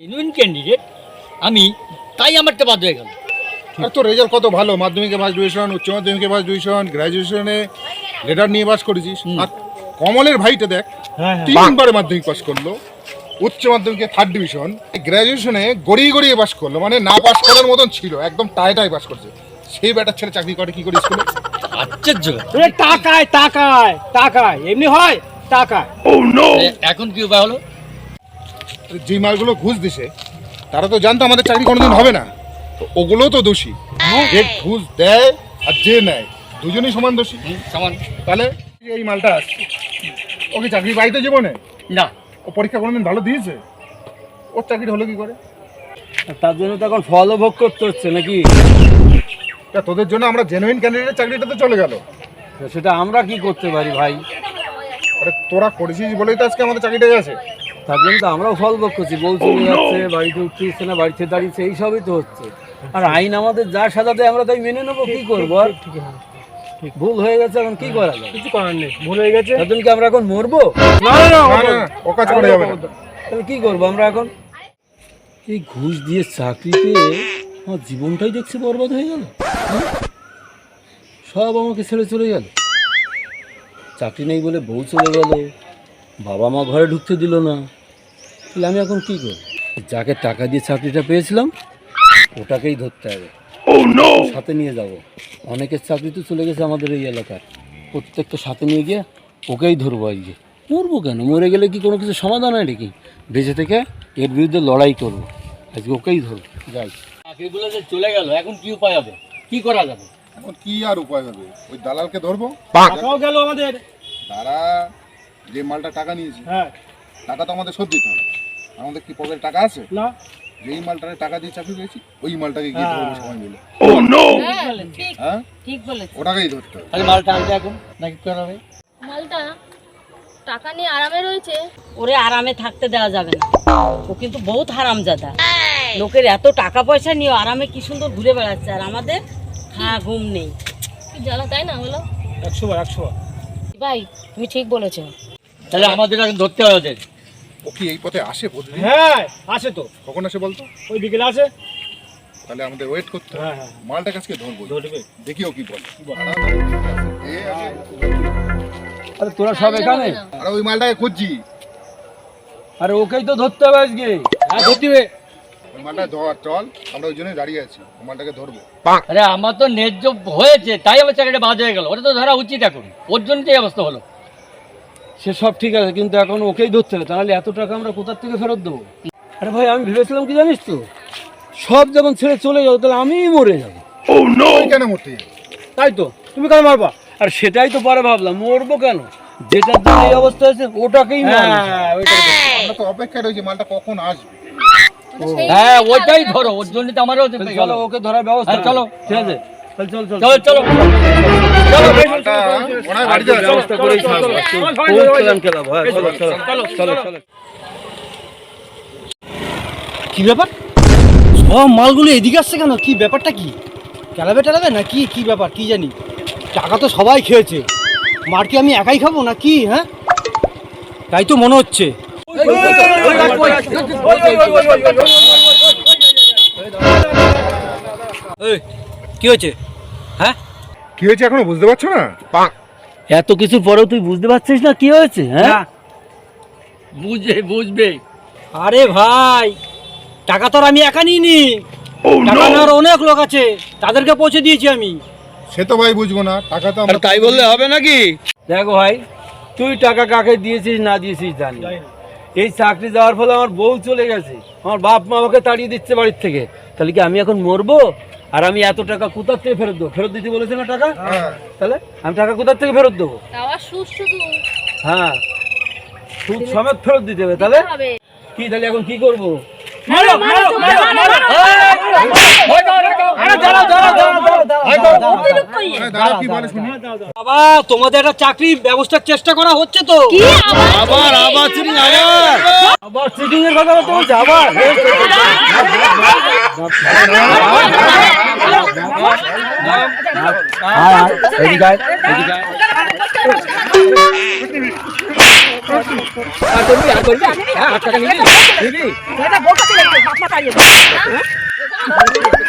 Genuine candidate আমি তাই আমারটা বাদ হয়ে গেল। আর তোর রেজাল্ট কত ভালো? মাধ্যমিকে ফার্স্ট ডিভিশন উচ্চ মাধ্যমিকে ফার্স্ট ডিভিশন গ্র্যাজুয়েশনে লেটার নিয়ে পাস করেছিস। আর কমলের ভাইটা দেখ তিনবার মাধ্যমিক পাস করল উচ্চ মাধ্যমিকে থার্ড ডিভিশন গ্র্যাজুয়েশনে গড়িয়ে গড়িয়ে পাস করল মানে না পাস করার মতন ছিল একদম টাই টাই পাস করছে। সেই ব্যাটার ছেলে চাকরি করে কি করে স্কুলে? আশ্চর্য টাকায় টাকায় টাকায় এমনি হয় টাকায়। এখন কি উপায় হলো? যে মালগুলো ঘুষ দিছে তারা তো জানতো আমাদের চাকরি কোনোদিন হবে না। তো ওগুলো তো দোষী। যে ঘুষ দেয় আর যে নেয় দুজনেই সমান দোষী। সমান। তাহলে এই মালটা ওকে চাকরি পাইতে জীবনে? না। ও পরীক্ষা কোনোদিন ভালো দিয়েছে? ওর চাকরি হলো কি করে? তার জন্য তো এখন ফলও ভোগ করতে হচ্ছে নাকি? তা তোদের জন্য আমরা জেনুইন ক্যান্ডিডেটের চাকরিটা তো চলে গেল। সেটা আমরা কি করতে পারি ভাই? আরে তোরা করেছিস বলেই তো আজকে আমাদের চাকরিটা গেছে। তার জন্য তো আমরাও ফল ভোগ করছি। বউ চলে যাচ্ছে বাড়িতে উঠতে দিচ্ছে না বাড়িতে দাঁড়িয়েছে এই সবই তো হচ্ছে। আর আইন আমাদের যা সাজাতে আমরা তাই মেনে নেব কি করব আর? ভুল হয়ে গেছে এখন কি করা যায়? কিছু করার নেই ভুল হয়ে গেছে। তার কি আমরা এখন মরবো? না না না না ও কাজ করে যাবে তাহলে কি করব আমরা এখন? এই ঘুষ দিয়ে চাকরি পেয়ে আমার জীবনটাই দেখছি বরবাদ হয়ে গেল। হ্যাঁ? সব আমাকে ছেড়ে চলে গেল। চাকরি নেই বলে বউ চলে গেল বাবা মা ঘরে ঢুকতে দিল না। তাহলে আমি এখন কি করব? যাকে টাকা দিয়ে চাকরিটা পেয়েছিলাম ওটাকেই ধরতে হবে। সাথে নিয়ে যাব। অনেকের চাকরি তো চলে গেছে আমাদের এই এলাকার প্রত্যেকটা সাথে নিয়ে গিয়ে ওকেই ধরবো আজকে। মরবো কেন? মরে গেলে কি কোনো কিছু সমাধান হয় নাকি? বেঁচে থেকে এর বিরুদ্ধে লড়াই করব। আজকে ওকেই ধরবো। যাই। চাকরিগুলো যে চলে গেল এখন কি উপায় হবে? কি করা যাবে? এখন কি আর উপায় হবে? ওই দালালকে ধরবো? টাকাও গেল আমাদের। তারা যে মালটা টাকা নিয়েছে হ্যাঁ। টাকা তো আমাদের শোধ দিতে হবে। আমাদের কি পকেটে টাকা আছে? না। যেই মালটারে টাকা দিয়ে চাকরি পেয়েছি ওই মালটাকে গিয়ে ধরবো সবাই মিলে। হ্যাঁ, ঠিক হ্যাঁ ঠিক বলেছে ওটাকেই ধরতে হবে। তাহলে মালটা আনতে এখন? নাকি হবে মালটা টাকা নিয়ে আরামে রয়েছে। ওরে আরামে থাকতে দেওয়া যাবে না। ও কিন্তু বহুত হারামজাদা। লোকের এত টাকা পয়সা নিয়ে আরামে কি সুন্দর ঘুরে বেড়াচ্ছে আর আমাদের হ্যাঁ ঘুম নেই। কি জ্বালা তাই না বলো? একশো বার একশো বার। ভাই তুমি ঠিক বলেছ। তাহলে আমাদের এখন ধরতে হবে ওদের। ও কি এই পথে আসে প্রতিদিন? হ্যাঁ আছে তো। কখন আসে বলতো? ওই বিকেলে আছে তাহলে আমাদের ওয়েট করতে হ্যাঁ হ্যাঁ। মালটা কাছকে ধরবো ধরবে। দেখি ও কি বলে। এ। আরে তোরা সব এখানে? আরে ওই মালটাকে খুঁজছি। আরে ওকেই তো ধরতে হবে আজকে। হ্যাঁ ধরতে হবে। ওই মালটা ধর চল। আমরা ওই জন্যই দাঁড়িয়ে আছি। ওই মালটাকে ধরবো। আরে আমার তো ন্যায্য হয়েছে তাই আমার চাকরিটা বাদ হয়ে গেল। ওটা তো ধরা উচিত এখন। ওর জন্য এই অবস্থা হলো। সে সব ঠিক আছে কিন্তু এখন ওকেই ধরতে হবে। তাহলে এত টাকা আমরা কোথার থেকে ফেরত দেবো? আরে ভাই আমি ভেবেছিলাম কি জানিস তো? সব যখন ছেড়ে চলে যাব তাহলে আমিই মরে যাব। কেন মরতে যাবে? তাই তো তুমি কেন মারবা? আর সেটাই তো পরে ভাবলাম মরবো কেন? যেটার জন্য এই অবস্থা হয়েছে ওটাকেই মারবো। আমরা তো অপেক্ষায় রয়েছি মালটা কখন আসবে? হ্যাঁ ওটাই ধরো ওর জন্য তো আমারও চলো ওকে ধরার ব্যবস্থা হ্যাঁ, চলো। ঠিক আছে। চল চল চলো চলো হ্যাঁ কি ব্যাপার সব মালগুলো এদিকে আসছে কেন কি ব্যাপারটা কি চালাবে টালাবে না কি কি ব্যাপার কি জানি টাকা তো সবাই খেয়েছে মার কি আমি একাই খাব না কি হ্যাঁ তাই তো মনে হচ্ছে কি হয়েছে হ্যাঁ? কি হয়েছে এখনও বুঝতে পারছ না? এত কিছু পরেও তুই বুঝতে পারছিস না কি হয়েছে হ্যাঁ? বুঝবে বুঝবে। আরে ভাই টাকা তো আর আমি একা নিইনি। টাকা নেওয়ার অনেক লোক আছে তাদেরকে পৌঁছে দিয়েছি আমি। সে তো ভাই বুঝব না টাকা তো তাই বললে হবে নাকি? দেখো ভাই তুই টাকা কাকে দিয়েছিস না দিয়েছিস জানি। এই চাকরি যাওয়ার ফলে আমার বউ চলে গেছে আমার বাপ মা আমাকে তাড়িয়ে দিচ্ছে বাড়ির থেকে তাহলে কি আমি এখন মরবো আর আমি এত টাকা কোথার থেকে ফেরত দেবো ফেরত দিতে বলেছে না টাকা হ্যাঁ। তাহলে আমি টাকা কোথার থেকে ফেরত দেবো হ্যাঁ সুদ সমেত ফেরত দিতে হবে তাহলে কি তাহলে এখন কি করব মারো মারো মারো বাবা তোমাদের একটা চাকরি ব্যবস্থার চেষ্টা করা হচ্ছে তো। আবার? আবার চিটিং আবার। আবার চিটিং এর কথা বলতে আবার। আর করবি, আর করবি? হ্যাঁ, হাত টাকা নিবি? নিবি? খাইয়ে দেবো, হ্যাঁ? Thank you.